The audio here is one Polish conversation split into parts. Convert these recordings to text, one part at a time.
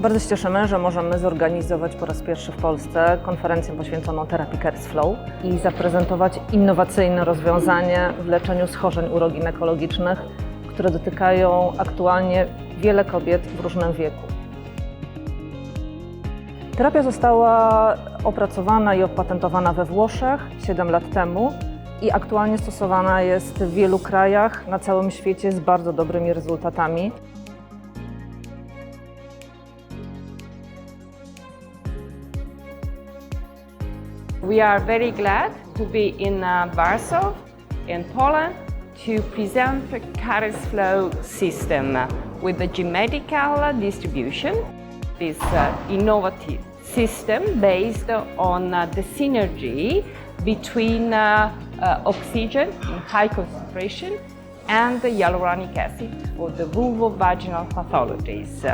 Bardzo się cieszymy, że możemy zorganizować po raz pierwszy w Polsce konferencję poświęconą terapii CareSflow i zaprezentować innowacyjne rozwiązanie w leczeniu schorzeń uroginekologicznych, które dotykają aktualnie wiele kobiet w różnym wieku. Terapia została opracowana i opatentowana we Włoszech 7 lat temu i aktualnie stosowana jest w wielu krajach na całym świecie z bardzo dobrymi rezultatami. We are very glad to be in uh, Warsaw, in Poland, to present the Caris Flow system with the G-Medical distribution. This uh, innovative system based on uh, the synergy between uh, uh, oxygen in high concentration and the hyaluronic acid for the vulvovaginal pathologies.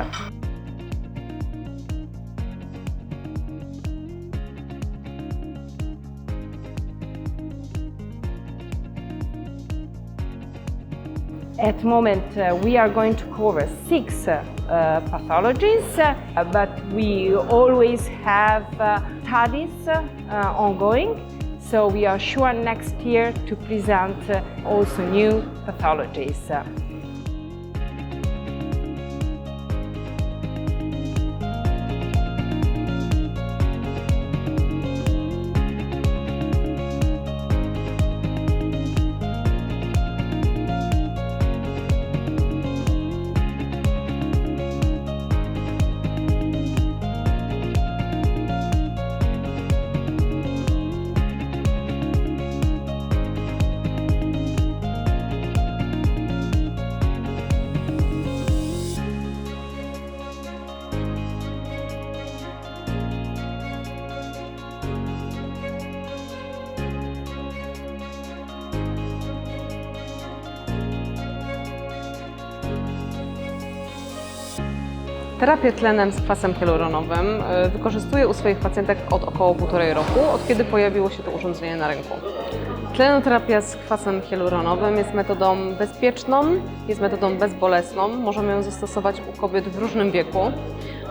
At the moment, uh, we are going to cover six uh, uh, pathologies, uh, but we always have uh, studies uh, ongoing. So we are sure next year to present also new pathologies. Terapię tlenem z kwasem hialuronowym e, wykorzystuję u swoich pacjentek od około półtorej roku, od kiedy pojawiło się to urządzenie na rynku. Tlenoterapia z kwasem hialuronowym jest metodą bezpieczną, jest metodą bezbolesną. Możemy ją zastosować u kobiet w różnym wieku.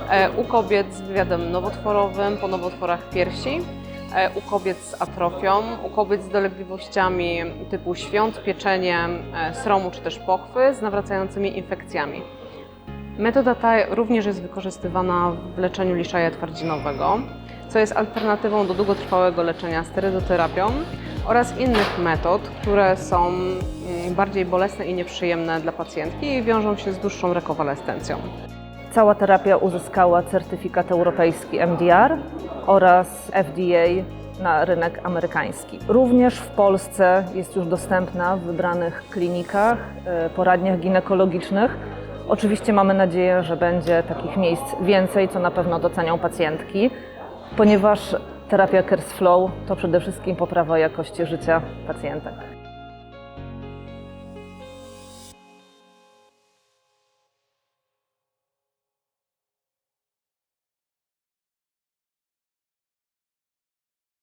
E, U kobiet z wywiadem nowotworowym, po nowotworach piersi, e, u kobiet z atrofią, u kobiet z dolegliwościami typu świąt, pieczenie, sromu czy też pochwy z nawracającymi infekcjami. Metoda ta również jest wykorzystywana w leczeniu liszaja twardzionowego, co jest alternatywą do długotrwałego leczenia sterydoterapią oraz innych metod, które są mm, bardziej bolesne i nieprzyjemne dla pacjentki i wiążą się z dłuższą rekonwalescencją. Cała terapia uzyskała certyfikat europejski MDR oraz FDA na rynek amerykański. Również w Polsce jest już dostępna w wybranych klinikach, e, poradniach ginekologicznych. Oczywiście mamy nadzieję, że będzie takich miejsc więcej, co na pewno docenią pacjentki, ponieważ terapia CareSflow to przede wszystkim poprawa jakości życia pacjentek.